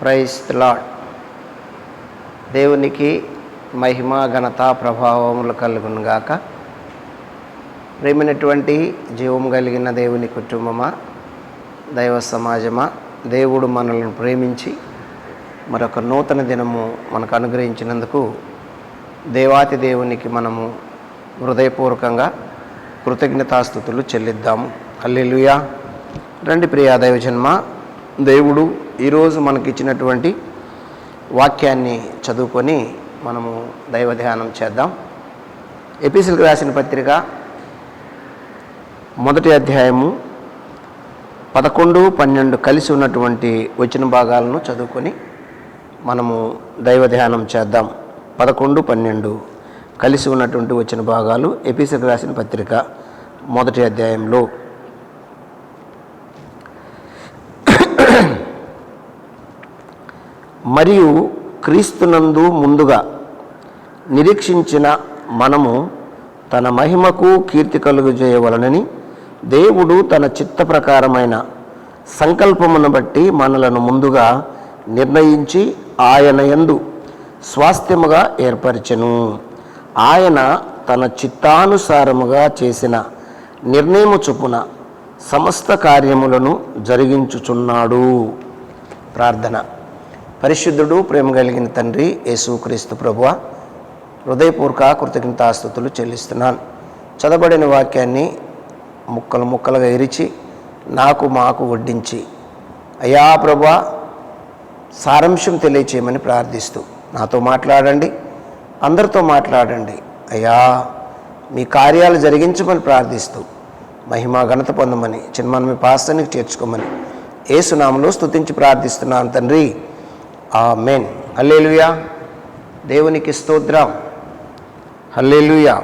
Praise lord దేవునికి మహిమ ఘనత ప్రభావములు కలుగునుగాక ప్రేమైనటువంటి జీవం కలిగిన దేవుని కుటుంబమా దైవ సమాజమా దేవుడు మనల్ని ప్రేమించి మరొక నూతన దినము మనకు అనుగ్రహించినందుకు దేవాతి దేవునికి మనము హృదయపూర్వకంగా కృతజ్ఞతాస్థుతులు చెల్లిద్దాము. అల్లెలుయా రండి ప్రియా దైవజన్మ. దేవుడు ఈరోజు మనకిచ్చినటువంటి వాక్యాన్ని చదువుకొని మనము దైవ ధ్యానం చేద్దాం. ఎపిసిల్కి రాసిన పత్రిక మొదటి అధ్యాయము పదకొండు పన్నెండు కలిసి ఉన్నటువంటి వచ్చిన భాగాలను చదువుకొని మనము దైవ ధ్యానం చేద్దాం. పదకొండు పన్నెండు కలిసి ఉన్నటువంటి వచ్చిన భాగాలు ఎపిసిల్కి రాసిన పత్రిక మొదటి అధ్యాయంలో. మరియు క్రీస్తునందు ముందుగా నిరీక్షించిన మనము తన మహిమకు కీర్తి కలుగజేయవలనని దేవుడు తన చిత్త ప్రకారమైన సంకల్పమును బట్టి మనలను ముందుగా నిర్ణయించి ఆయన యందు స్వాస్థ్యముగా ఏర్పరిచెను. ఆయన తన చిత్తానుసారముగా చేసిన నిర్ణయము చొప్పున సమస్త కార్యములను జరిగించుచున్నాడు. ప్రార్థన. పరిశుద్ధుడు ప్రేమ కలిగిన తండ్రి యేసుక్రీస్తు ప్రభువ హృదయపూర్వక కృతజ్ఞతాస్థుతులు చెల్లిస్తున్నాను. చదవబడిన వాక్యాన్ని ముక్కలు ముక్కలుగా ఇరిచి నాకు మాకు వడ్డించి. అయ్యా ప్రభా సారాంశం తెలియచేయమని ప్రార్థిస్తూ నాతో మాట్లాడండి అందరితో మాట్లాడండి. అయ్యా మీ కార్యాలు జరిగించమని ప్రార్థిస్తూ మహిమ ఘనత పొందమని చిన్నమని మీ పాస్తానికి చేర్చుకోమని ఏసునామలో స్తుతించి ప్రార్థిస్తున్నాను తండ్రి. ఆ మెన్ హల్లేలుయా. దేవునికి స్తోత్రం. హల్లేలుయా.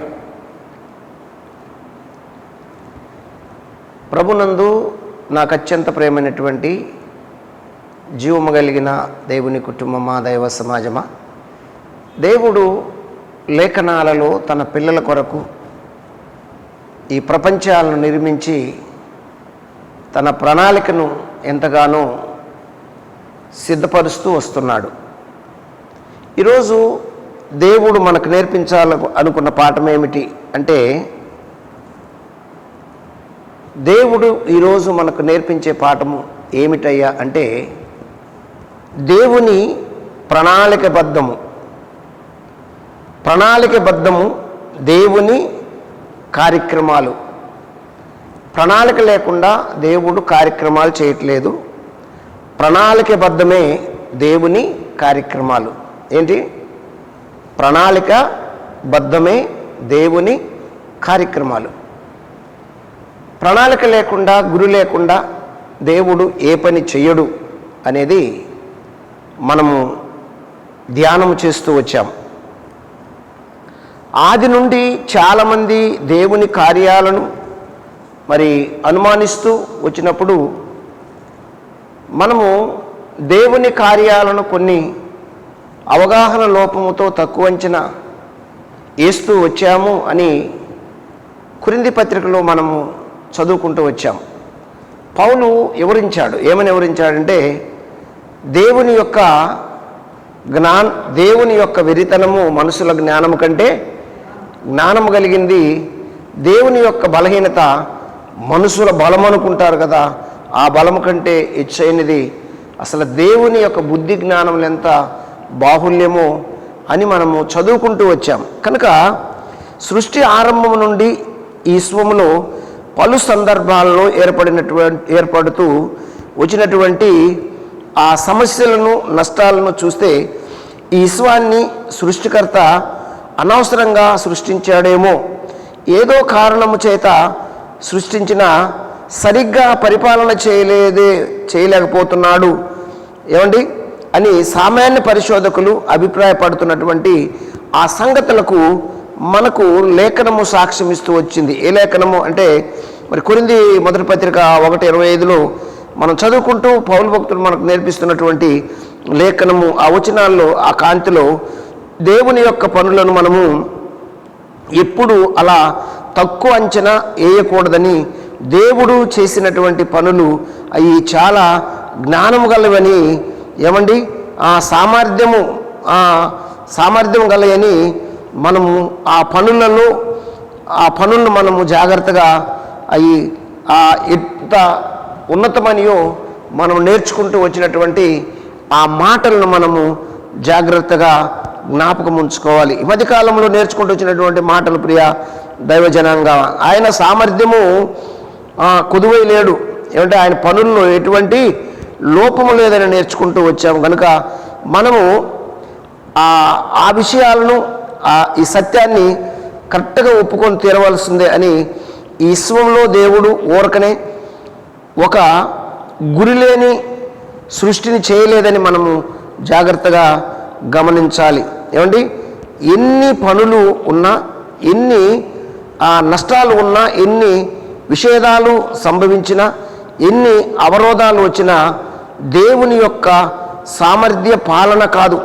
ప్రభునందు నాకు అత్యంత ప్రేమైనటువంటి జీవము కలిగిన దేవుని కుటుంబమా దైవ సమాజమా? దేవుడు లేఖనాలలో తన పిల్లల కొరకు ఈ ప్రపంచాలను నిర్మించి తన ప్రణాళికను ఎంతగానో సిద్ధపరుస్తూ వస్తున్నాడు. ఈరోజు దేవుడు మనకు నేర్పించాల అనుకున్న పాఠం ఏమిటి అంటే దేవుడు ఈరోజు మనకు నేర్పించే పాఠము ఏమిటయ్యా అంటే దేవుని ప్రణాళికబద్ధము. ప్రణాళికబద్ధము దేవుని కార్యక్రమాలు. ప్రణాళిక లేకుండా దేవుడు కార్యక్రమాలు చేయట్లేదు. ప్రణాళికబద్ధమే దేవుని కార్యక్రమాలు. ఏంటి? ప్రణాళిక బద్ధమే దేవుని కార్యక్రమాలు. ప్రణాళిక లేకుండా గురి లేకుండా దేవుడు ఏ పని చెయ్యడు అనేది మనము ధ్యానం చేస్తూ వచ్చాం. ఆది నుండి చాలామంది దేవుని కార్యాలను మరి అనుమానిస్తూ వచ్చినప్పుడు మనము దేవుని కార్యాలను కొన్ని అవగాహన లోపముతో తక్కువ అంచనా వేస్తూ వచ్చాము అని కురింది పత్రికలో మనము చదువుకుంటూ వచ్చాము. పౌలు వివరించాడు. ఏమని వివరించాడంటే దేవుని యొక్క జ్ఞా దేవుని యొక్క వెరితనము మనుషుల జ్ఞానము కంటే జ్ఞానము కలిగింది దేవుని యొక్క బలహీనత మనుషుల బలం అనుకుంటారు కదా ఆ బలము కంటే హెచ్చైనది అసలు దేవుని యొక్క బుద్ధి జ్ఞానం ఎంత బాహుల్యమో అని మనము చదువుకుంటూ వచ్చాం. కనుక సృష్టి ఆరంభం నుండి ఈ విశ్వములో పలు సందర్భాల్లో ఏర్పడినటువంటి ఏర్పడుతూ వచ్చినటువంటి ఆ సమస్యలను నష్టాలను చూస్తే ఈ విశ్వాన్ని సృష్టికర్త అనవసరంగా సృష్టించాడేమో. ఏదో కారణము చేత సృష్టించిన సరిగ్గా పరిపాలన చేయలేదే చేయలేకపోతున్నాడు. ఏమండి? అని సామాన్య పరిశోధకులు అభిప్రాయపడుతున్నటువంటి ఆ సంగతులకు మనకు లేఖనము సాక్ష్యం ఇస్తూ వచ్చింది. ఏ లేఖనము అంటే మరి కొరింది మొదటి పత్రిక ఒకటి ఇరవై ఐదులో మనం చదువుకుంటూ పౌరు భక్తులు మనకు నేర్పిస్తున్నటువంటి లేఖనము ఆ వచనాల్లో ఆ కాంతిలో దేవుని యొక్క పనులను మనము ఎప్పుడు అలా తక్కువ అంచనా వేయకూడదని దేవుడు చేసినటువంటి పనులు అవి చాలా జ్ఞానము గలవని ఏమండి? ఆ సామర్థ్యము ఆ సామర్థ్యం గలయని మనము ఆ పనులలో ఆ పనులను మనము జాగ్రత్తగా అవి ఆ ఎంత ఉన్నతమనియో మనం నేర్చుకుంటూ వచ్చినటువంటి ఆ మాటలను మనము జాగ్రత్తగా జ్ఞాపకం ఉంచుకోవాలి. ఈ మధ్యకాలంలో నేర్చుకుంటూ వచ్చినటువంటి మాటలు ప్రియ దైవజనాంగా. ఆయన సామర్థ్యము కుదువై లేడు. ఏమంటే ఆయన పనుల్లో ఎటువంటి లోపము లేదని నేర్చుకుంటూ వచ్చాము. కనుక మనము ఆ ఆ విషయాలను ఆ ఈ సత్యాన్ని కరెక్ట్గా ఒప్పుకొని తీరవలసిందే అని ఈ విశ్వంలో దేవుడు ఊరకనే ఒక గురి లేని సృష్టిని చేయలేదని మనము జాగ్రత్తగా గమనించాలి. ఏమండి? ఎన్ని పనులు ఉన్నా ఎన్ని నష్టాలు ఉన్నా ఎన్ని విషేదాలు సంభవించిన ఎన్ని అవరోధాలు వచ్చినా దేవుని యొక్క సామర్థ్య పాలన కాదు.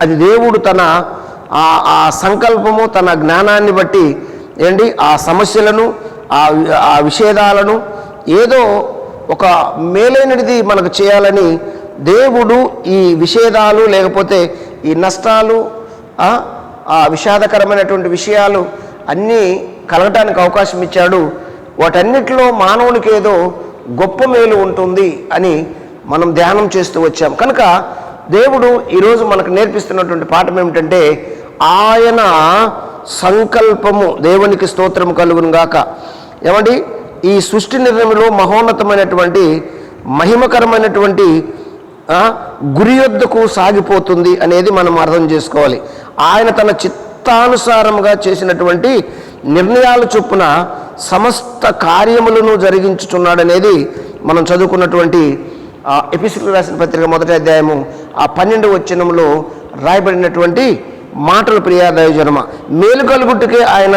అది దేవుడు తన ఆ ఆ సంకల్పము తన జ్ఞానాన్ని బట్టి ఏంటి? ఆ సమస్యలను ఆ ఆ విషేదాలను ఏదో ఒక మేలైనది మనకు చేయాలని దేవుడు ఈ విషేదాలు లేకపోతే ఈ నష్టాలు ఆ విషాదకరమైనటువంటి విషయాలు అన్నీ కలగటానికి అవకాశం ఇచ్చాడు వాటన్నిటిలో మానవునికి ఏదో గొప్ప మేలు ఉంటుంది అని మనం ధ్యానం చేస్తూ వచ్చాం. కనుక దేవుడు ఈరోజు మనకు నేర్పిస్తున్నటువంటి పాఠం ఏమిటంటే ఆయన సంకల్పము దేవునికి స్తోత్రం కలుగును గాక. ఏమండి? ఈ సృష్టి నిర్ణయంలో మహోన్నతమైనటువంటి మహిమకరమైనటువంటి ఆ, గురి యొద్దకు సాగిపోతుంది అనేది మనం అర్థం చేసుకోవాలి. ఆయన తన చిత్ చిత్తానుసారముగా చేసినటువంటి నిర్ణయాల చొప్పున సమస్త కార్యములను జరిగించుచున్నాడనేది మనం చదువుకున్నటువంటి ఎపిసిడ్ రాసిన పత్రిక మొదటి అధ్యాయము ఆ పన్నెండు వచ్చినంలో రాయబడినటువంటి మాటలు ప్రియాదయజనమ మేలు కలుగుట్టుకే ఆయన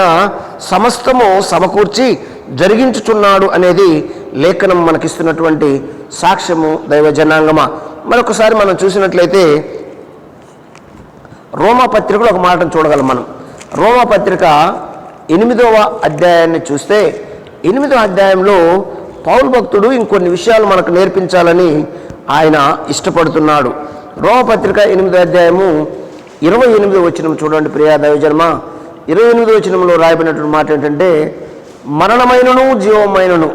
సమస్తము సమకూర్చి జరిగించుచున్నాడు అనేది లేఖనం మనకిస్తున్నటువంటి సాక్ష్యము దైవ జనాంగమ. మరొకసారి మనం చూసినట్లయితే రోమపత్రికలో ఒక మాటను చూడగలం మనం. రోమపత్రిక ఎనిమిదవ అధ్యాయాన్ని చూస్తే ఎనిమిదవ అధ్యాయంలో పౌరు భక్తుడు ఇంకొన్ని విషయాలు మనకు నేర్పించాలని ఆయన ఇష్టపడుతున్నాడు. రోమపత్రిక ఎనిమిదో అధ్యాయము ఇరవై ఎనిమిదో వచ్చిన చూడండి ప్రియా దైవజన్మ. ఇరవై ఎనిమిదో వచ్చినంలో రాయబడినటువంటి మాట ఏంటంటే మరణమైనను జీవమైనను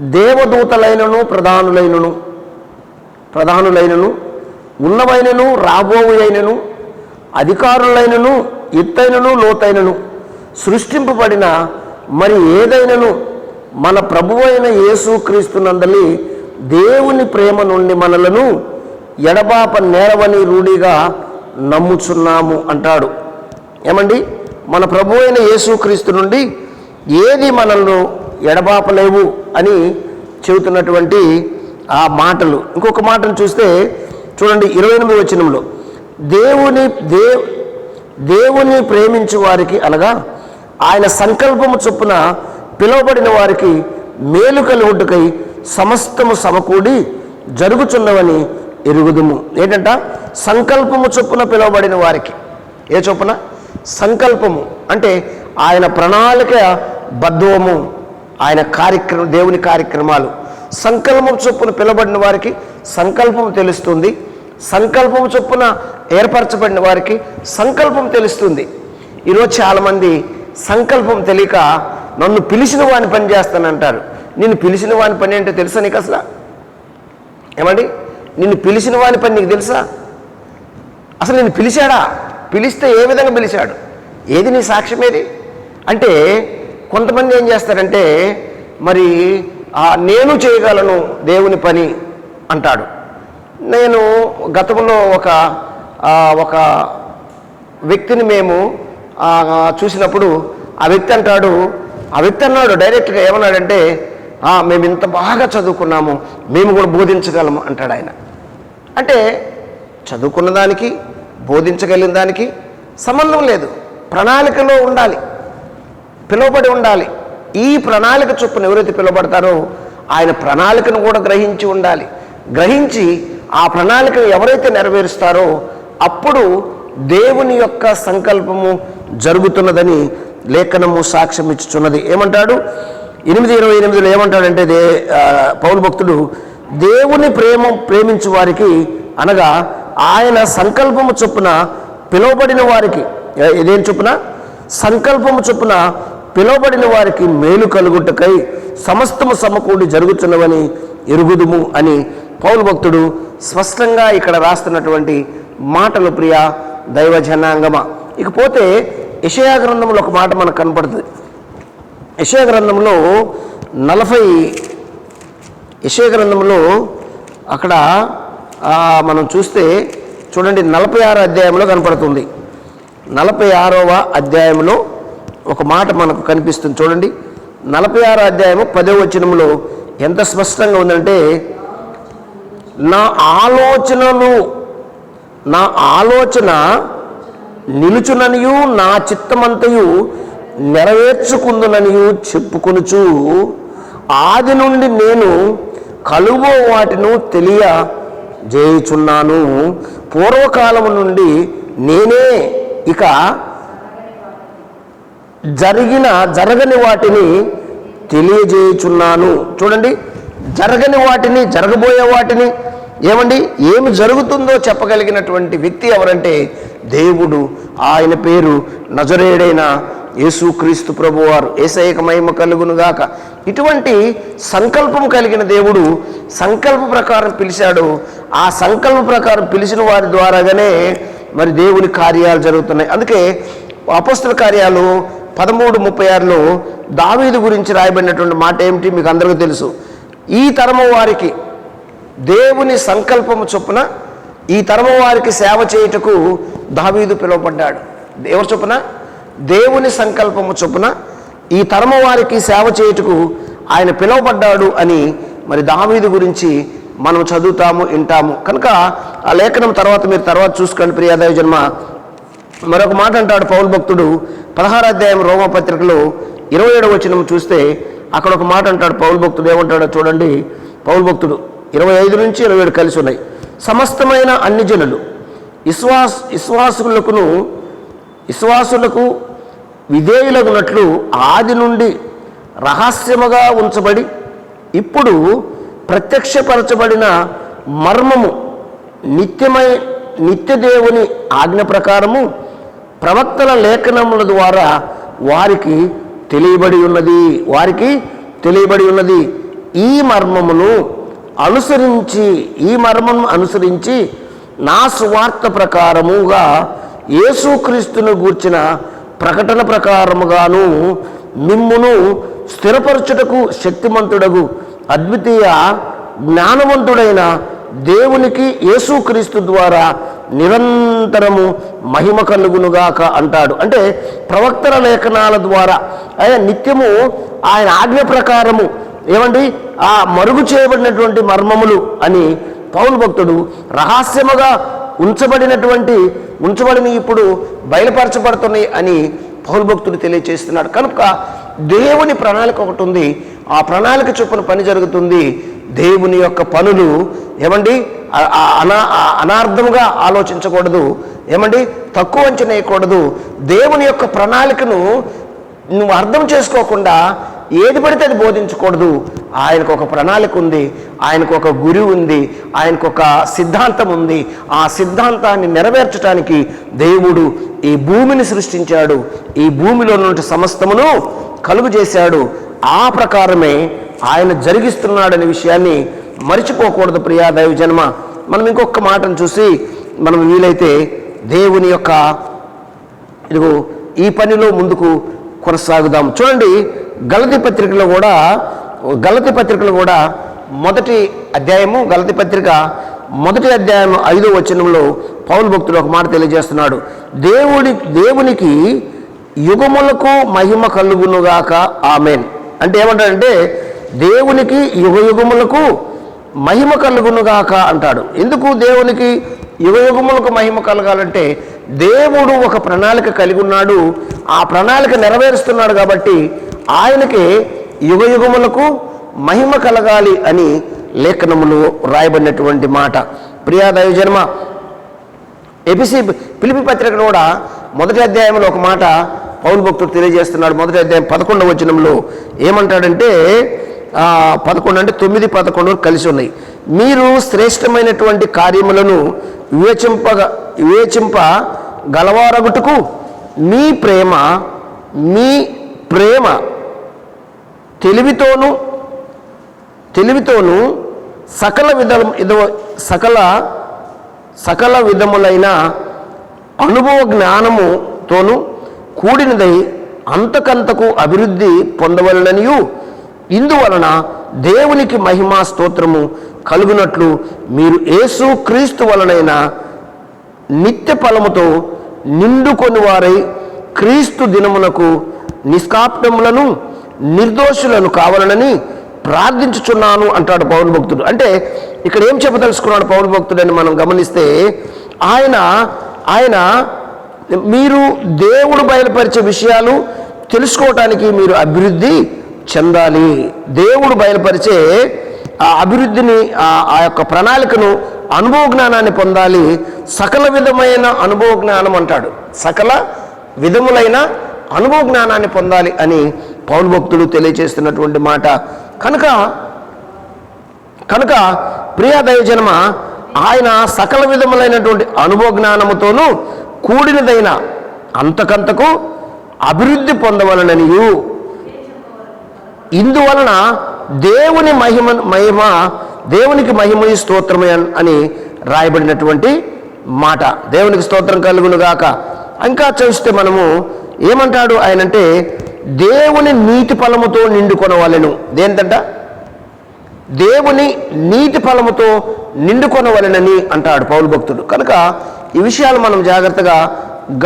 దేవదూతలైనను ప్రధానులైనను ప్రధానులైనను ఉన్నవైనను రాబోవు అయినను అధికారులైనను ఎత్తైనను లోతైనను సృష్టింపబడిన మరి ఏదైనను మన ప్రభువైన యేసుక్రీస్తునందలి దేవుని ప్రేమ నుండి మనలను ఎడబాప నేరవని రూఢిగా నమ్ముచున్నాము అంటాడు. ఏమండి? మన ప్రభు అయిన యేసుక్రీస్తు నుండి ఏది మనల్ని ఎడబాపలేవు అని చెబుతున్నటువంటి ఆ మాటలు. ఇంకొక మాటను చూస్తే చూడండి ఇరవై ఎనిమిది వచనంలో దేవుని దే దేవుని ప్రేమించు వారికి అనగా ఆయన సంకల్పము చొప్పున పిలువబడిన వారికి మేలు కలుగుటకై సమస్తము సమకూడి జరుగుచున్నవని ఎరుగుదుము. ఏంటంట? సంకల్పము చొప్పున పిలువబడిన వారికి. ఏ చొప్పున? సంకల్పము. అంటే ఆయన ప్రణాళిక బద్ధవము. ఆయన కార్యక్రమం దేవుని కార్యక్రమాలు. సంకల్పం చొప్పున పిలబడిన వారికి సంకల్పం తెలుస్తుంది. సంకల్పం చొప్పున ఏర్పరచబడిన వారికి సంకల్పం తెలుస్తుంది. ఈరోజు చాలామంది సంకల్పం తెలియక నన్ను పిలిచిన వాని పని చేస్తానంటారు. నిన్ను పిలిచిన వాని పని అంటే తెలుసా నీకు అసలు? ఏమండి? నిన్ను పిలిచిన వాని పని నీకు తెలుసా? అసలు నేను పిలిచాడా? పిలిస్తే ఏ విధంగా పిలిచాడు? ఏది నీ సాక్ష్యం ఏది? అంటే కొంతమంది ఏం చేస్తారంటే మరి ఆ, నేను చేయగలను దేవుని పని అంటాడు. నేను గతంలో ఒక ఒక వ్యక్తిని మేము చూసినప్పుడు ఆ వ్యక్తి అంటాడు ఆ వ్యక్తి అన్నాడు డైరెక్ట్గా ఏమన్నాడంటే మేము ఇంత బాగా చదువుకున్నాము మేము కూడా బోధించగలము అంటాడు ఆయన. అంటే చదువుకున్న దానికి బోధించగలిగిన దానికి సంబంధం లేదు. ప్రణాళికలో ఉండాలి. పిలువబడి ఉండాలి. ఈ ప్రణాళిక చొప్పున ఎవరైతే పిలువబడతారో ఆయన ప్రణాళికను కూడా గ్రహించి ఉండాలి. గ్రహించి ఆ ప్రణాళికను ఎవరైతే నెరవేరుస్తారో అప్పుడు దేవుని యొక్క సంకల్పము జరుగుతున్నదని లేఖనము సాక్ష్యం ఇచ్చుచున్నది. ఏమంటాడు? ఎనిమిది ఇరవై ఎనిమిదిలో ఏమంటాడంటే దే పౌరు భక్తుడు దేవుని ప్రేమ ప్రేమించు వారికి అనగా ఆయన సంకల్పము చొప్పున పిలువబడిన వారికి ఇదేం చొప్పున? సంకల్పము చొప్పున పిలువబడిన వారికి మేలు కలుగుటకై సమస్తము సమకూడి జరుగుతున్నవని ఎరుగుదుము అని పౌలు భక్తుడు స్పష్టంగా ఇక్కడ రాస్తున్నటువంటి మాటలు ప్రియ దైవ జనాంగమ. ఇకపోతే యషయా గ్రంథంలో ఒక మాట మనకు కనపడుతుంది. యషయా గ్రంథంలో నలభై యశయ గ్రంథంలో అక్కడ మనం చూస్తే చూడండి నలభై ఆరో అధ్యాయంలో కనపడుతుంది. నలభై ఆరవ అధ్యాయంలో ఒక మాట మనకు కనిపిస్తుంది చూడండి. నలభై ఆరో అధ్యాయము పదో వచనంలో ఎంత స్పష్టంగా ఉందంటే నా ఆలోచనలు నా ఆలోచన నిలుచుననియు నా చిత్తమంతయు నెరవేర్చుకుందుననియు చెప్పుకొనుచు ఆది నుండి నేను కలువో వాటిను తెలియ జేయుచున్నాను. పూర్వకాలము నుండి నేనే ఇక జరిగిన జరగని వాటిని తెలియజేయుచున్నాను. చూడండి జరగని వాటిని జరగబోయే వాటిని ఏమండి ఏమి జరుగుతుందో చెప్పగలిగినటువంటి వ్యక్తి ఎవరంటే దేవుడు. ఆయన పేరు నజరేడైన యేసుక్రీస్తు ప్రభువారు. ఏసైక మహిమ కలుగునుగాక ఇటువంటి సంకల్పం కలిగిన దేవుడు సంకల్ప ప్రకారం పిలిచాడు. ఆ సంకల్ప ప్రకారం పిలిచిన వారి ద్వారాగానే మరి దేవుని కార్యాలు జరుగుతున్నాయి. అందుకే అపస్తుల కార్యాలు పదమూడు ముప్పై ఆరులో దావీదు గురించి రాయబడినటువంటి మాట ఏమిటి మీకు అందరికీ తెలుసు. ఈ తరము వారికి దేవుని సంకల్పము చొప్పున ఈ తరము వారికి సేవ చేయుటకు దావీదు పిలువబడ్డాడు. ఎవరు చొప్పున? దేవుని సంకల్పము చొప్పున ఈ తరము వారికి సేవ చేయుటకు ఆయన పిలువబడ్డాడు అని మరి దావీదు గురించి మనం చదువుతాము వింటాము. కనుక ఆ లేఖనం తర్వాత మీరు తర్వాత చూసుకోండి ప్రియాదేవి జన్మ మరొక మాట అంటాడు పౌల్ భక్తుడు. పదహారు అధ్యాయం రోమపత్రికలో ఇరవై ఏడవ చూస్తే అక్కడ ఒక మాట అంటాడు పౌల్ భక్తుడు. ఏమంటాడో చూడండి. పౌల్ భక్తుడు ఇరవై ఐదు నుంచి ఇరవై ఏడు కలిసి ఉన్నాయి. సమస్తమైన అన్ని జనులు. విశ్వాస్ విశ్వాసులకును విశ్వాసులకు విధేయులగునట్లు ఆది నుండి రహస్యముగా ఉంచబడి ఇప్పుడు ప్రత్యక్షపరచబడిన మర్మము నిత్యమై నిత్యదేవుని ఆజ్ఞ ప్రకారము ప్రవక్తల లేఖనముల ద్వారా వారికి తెలియబడి ఉన్నది. వారికి తెలియబడి ఉన్నది ఈ మర్మమును. అనుసరించి ఈ మర్మం అనుసరించి నా సువార్త ప్రకారముగా యేసుక్రీస్తును గూర్చిన ప్రకటన ప్రకారముగాను మిమ్మును స్థిరపరచుటకు శక్తిమంతుడగు అద్వితీయ జ్ఞానవంతుడైన దేవునికి యేసుక్రీస్తు ద్వారా నిరంతరము మహిమ కలుగునుగాక అంటాడు. అంటే ప్రవక్తల లేఖనాల ద్వారా ఆయన నిత్యము ఆయన ఆజ్ఞ ప్రకారము ఏమండి? ఆ మరుగు చేయబడినటువంటి మర్మములు అని పౌలు భక్తుడు రహస్యముగా ఉంచబడినటువంటి ఉంచబడినవి ఇప్పుడు బయలుపరచబడుతున్నాయి అని పౌరు భక్తుడు తెలియచేస్తున్నాడు. కనుక దేవుని ప్రణాళిక ఒకటి ఉంది. ఆ ప్రణాళిక చొప్పున పని జరుగుతుంది. దేవుని యొక్క పనులు ఏమండి? అనా అనార్థముగా ఆలోచించకూడదు. ఏమండి? తక్కువ అంచనా వేయకూడదు. దేవుని యొక్క ప్రణాళికను నువ్వు అర్థం చేసుకోకుండా ఏది పడితే అది బోధించకూడదు. ఆయనకు ఒక ప్రణాళిక ఉంది ఆయనకు ఒక గురి ఉంది ఆయనకు ఒక సిద్ధాంతం ఉంది. ఆ సిద్ధాంతాన్ని నెరవేర్చడానికి దేవుడు ఈ భూమిని సృష్టించాడు. ఈ భూమిలో నుండి సమస్తమును కలుగు చేశాడు. ఆ ప్రకారమే ఆయన జరిగిస్తున్నాడనే విషయాన్ని మరిచిపోకూడదు ప్రియా దైవ జన్మ మనం ఇంకొక మాటను చూసి మనం వీలైతే దేవుని యొక్క ఇదిగో ఈ పనిలో ముందుకు కొనసాగుదాం. చూడండి గలతి పత్రికలో కూడా గలతి పత్రికలో కూడా మొదటి అధ్యాయము గలతి పత్రిక మొదటి అధ్యాయం ఐదో వచనంలో పౌలు భక్తుడు ఒక మాట తెలియజేస్తున్నాడు. దేవుడి దేవునికి యుగములకు మహిమ కలుగునుగాక ఆమెన్. అంటే ఏమంటాడంటే దేవునికి యుగ యుగములకు మహిమ కలుగునుగాక అంటాడు. ఎందుకు దేవునికి యుగ యుగములకు మహిమ కలగాలంటే దేవుడు ఒక ప్రణాళిక కలిగి ఉన్నాడు. ఆ ప్రణాళిక నెరవేరుస్తున్నాడు కాబట్టి ఆయనకి యుగ యుగములకు మహిమ కలగాలి అని లేఖనములు రాయబడినటువంటి మాట. ప్రియా దైవజన్మ ఎపిసి పిలిపి పత్రిక కూడా మొదటి అధ్యాయంలో ఒక మాట పౌరు భక్తుడు తెలియజేస్తున్నాడు. మొదటి అధ్యాయం పదకొండవ వచనంలో ఏమంటాడంటే పదకొండు అంటే తొమ్మిది పదకొండు కలిసి ఉన్నాయి. మీరు శ్రేష్టమైనటువంటి కార్యములను వివేచింప వివేచింప గలవారగుటకు మీ ప్రేమ మీ ప్రేమ తెలివితోనూ తెలివితోనూ సకల విధ సకల సకల విధములైన అనుభవ జ్ఞానముతోనూ కూడినదై అంతకంతకు అభివృద్ధి పొందవలననియు. ఇందువలన దేవునికి మహిమా స్తోత్రము కలుగునట్లు మీరు యేసు క్రీస్తు వలనైన నిత్య ఫలముతో నిండుకొని వారై క్రీస్తు దినమునకు నిష్కాప్టములను నిర్దోషులను కావాలనని ప్రార్థించుచున్నాను అంటాడు పౌరు భక్తుడు. అంటే ఇక్కడ ఏం చెప్పదలుచుకున్నాడు పౌరు భక్తుడు అని మనం గమనిస్తే ఆయన ఆయన మీరు దేవుడు బయలుపరిచే విషయాలు తెలుసుకోవటానికి మీరు అభివృద్ధి చెందాలి. దేవుడు బయలుపరిచే ఆ అభివృద్ధిని ఆ యొక్క ప్రణాళికను అనుభవ జ్ఞానాన్ని పొందాలి. సకల విధమైన అనుభవ జ్ఞానం అంటాడు. సకల విధములైన అనుభవ జ్ఞానాన్ని పొందాలి అని పౌరు భక్తుడు తెలియజేస్తున్నటువంటి మాట. కనుక కనుక ప్రియ దైవజనమ ఆయన సకల విధములైనటువంటి అనుభవ జ్ఞానముతోనూ కూడినదైన అంతకంతకు అభివృద్ధి పొందవలననియు. ఇందువలన దేవుని మహిమ మహిమ దేవునికి మహిమ స్తోత్రమే అని రాయబడినటువంటి మాట. దేవునికి స్తోత్రం కలుగునుగాక. ఇంకా చూస్తే మనము ఏమంటాడు? ఆయన అంటే దేవుని నీతి ఫలముతో నిండుకొనవలెను. దేంతంట దేవుని నీతి ఫలముతో నిండుకొనవలెనని అంటాడు పౌలు భక్తుడు. కనుక ఈ విషయాలు మనం జాగ్రత్తగా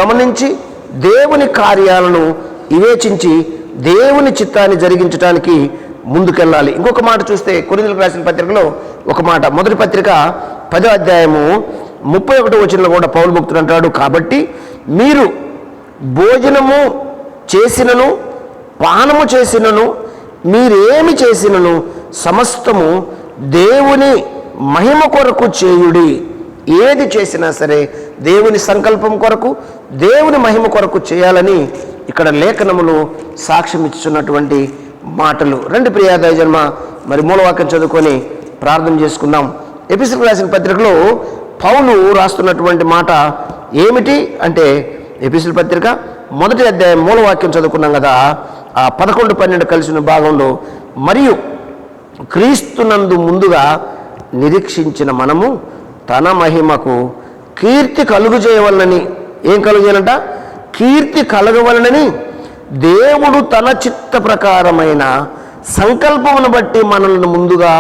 గమనించి దేవుని కార్యాలను వివేచించి దేవుని చిత్తాన్ని జరిగించడానికి ముందుకెళ్ళాలి. ఇంకొక మాట చూస్తే కొరిందులకు రాసిన పత్రికలో ఒక మాట. మొదటి పత్రిక పదో అధ్యాయము ముప్పై ఒకటో వచనంలో కూడా పౌలు భక్తుడు అంటాడు కాబట్టి మీరు భోజనము చేసినను పానము చేసినను మీరేమి చేసినను సమస్తము దేవుని మహిమ కొరకు చేయుడి. ఏది చేసినా సరే దేవుని సంకల్పం కొరకు దేవుని మహిమ కొరకు చేయాలని ఇక్కడ లేఖనములు సాక్ష్యం ఇస్తున్నటువంటి మాటలు. రెండు ప్రియాదయ జన్మ మరి మూలవాక్యం చదువుకొని ప్రార్థన చేసుకుందాం. ఎపిసిల్ రాసిన పత్రికలో పౌలు రాస్తున్నటువంటి మాట ఏమిటి అంటే ఎపిసిల్ పత్రిక మొదటి అధ్యాయం మూలవాక్యం చదువుకున్నాం కదా ఆ పదకొండు పన్నెండు కలిసిన భాగంలో మరియు క్రీస్తునందు ముందుగా నిరీక్షించిన మనము తన మహిమకు కీర్తి కలుగు చేయవలనని ఏం కలుగు చేయాలంట కీర్తి కలగవలనని దేవుడు తన చిత్త ప్రకారమైన సంకల్పమును బట్టి మనల్ని ముందుగా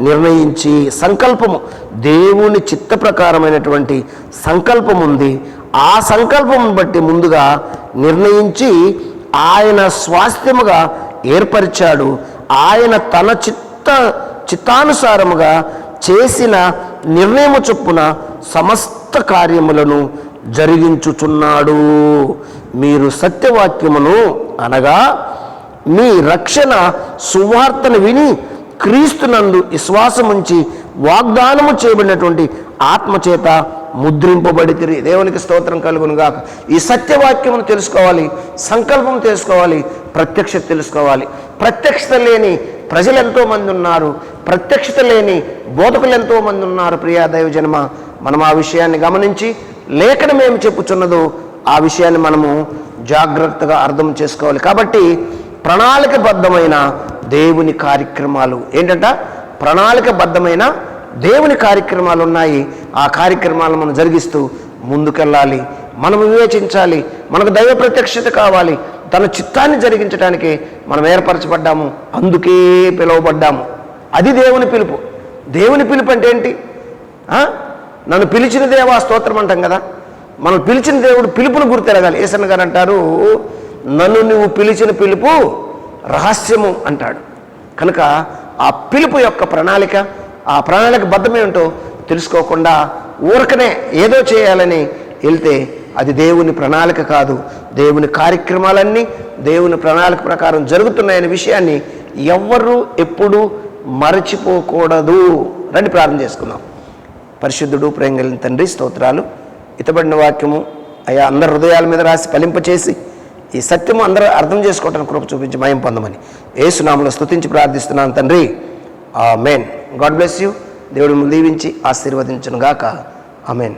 నిర్ణయించి సంకల్పము. దేవుని చిత్త ప్రకారమైనటువంటి సంకల్పం ఉంది ఆ సంకల్పం బట్టి ముందుగా నిర్ణయించి ఆయన స్వాస్థ్యముగా ఏర్పరిచాడు. ఆయన తన చిత్త చిత్తానుసారముగా చేసిన నిర్ణయము చొప్పున సమస్త కార్యములను జరిగించుచున్నాడు. మీరు సత్యవాక్యమును అనగా మీ రక్షణ సువార్తను విని క్రీస్తునందు విశ్వాసముంచి వాగ్దానము చేయబడినటువంటి ఆత్మచేత ముద్రింపబడితిరి. దేవునికి స్తోత్రం కలుగునుగాక. ఈ సత్యవాక్యమును తెలుసుకోవాలి సంకల్పం తెలుసుకోవాలి ప్రత్యక్షత తెలుసుకోవాలి. ప్రత్యక్షత లేని ప్రజలు ఎంతో మంది ఉన్నారు. ప్రత్యక్షత లేని బోధకులు ఎంతో మంది ఉన్నారు ప్రియా దైవజన్మ. మనం ఆ విషయాన్ని గమనించి లేఖనం ఏమి చెప్పుచున్నదో ఆ విషయాన్ని మనము జాగ్రత్తగా అర్థం చేసుకోవాలి. కాబట్టి ప్రణాళికబద్ధమైన దేవుని కార్యక్రమాలు ఏంటంట? ప్రణాళికబద్ధమైన దేవుని కార్యక్రమాలు ఉన్నాయి. ఆ కార్యక్రమాలను మనం జరిగిస్తూ ముందుకెళ్ళాలి. మనం వివేచించాలి. మనకు దైవ ప్రత్యక్షత కావాలి. తన చిత్తాన్ని జరిగించడానికి మనం ఏర్పరచబడ్డాము. అందుకే పిలువబడ్డాము. అది దేవుని పిలుపు. దేవుని పిలుపు అంటే ఏంటి? నన్ను పిలిచిన దేవా స్తోత్రం అంటాం కదా? మనం పిలిచిన దేవుడు పిలుపును గుర్తెరగాలి. ఏసన్న గారు అంటారు నన్ను నువ్వు పిలిచిన పిలుపు రహస్యము అంటాడు. కనుక ఆ పిలుపు యొక్క ప్రణాళిక ఆ ప్రణాళిక బద్ధమేమిటో తెలుసుకోకుండా ఊరకనే ఏదో చేయాలని వెళ్తే అది దేవుని ప్రణాళిక కాదు. దేవుని కార్యక్రమాలన్నీ దేవుని ప్రణాళిక ప్రకారం జరుగుతున్నాయనే విషయాన్ని ఎవ్వరూ ఎప్పుడు మరచిపోకూడదు. రండి ప్రార్థన చేసుకుందాం. పరిశుద్ధుడు ప్రేమ తండ్రి స్తోత్రాలు. ఇతబడిన వాక్యము అయ్యా అందరి హృదయాల మీద రాసి ఫలింపచేసి ఈ సత్యము అందరూ అర్థం చేసుకోవటానికి కృప చూపించి మయం పొందమని. ఏసునామలో స్థుతించి ప్రార్థిస్తున్నాను తండ్రి. ఆ మెయిన్ గాడ్ బ్లెస్ యూ. దేవుడు దీవించి ఆశీర్వదించునుగాక. ఆమెన్.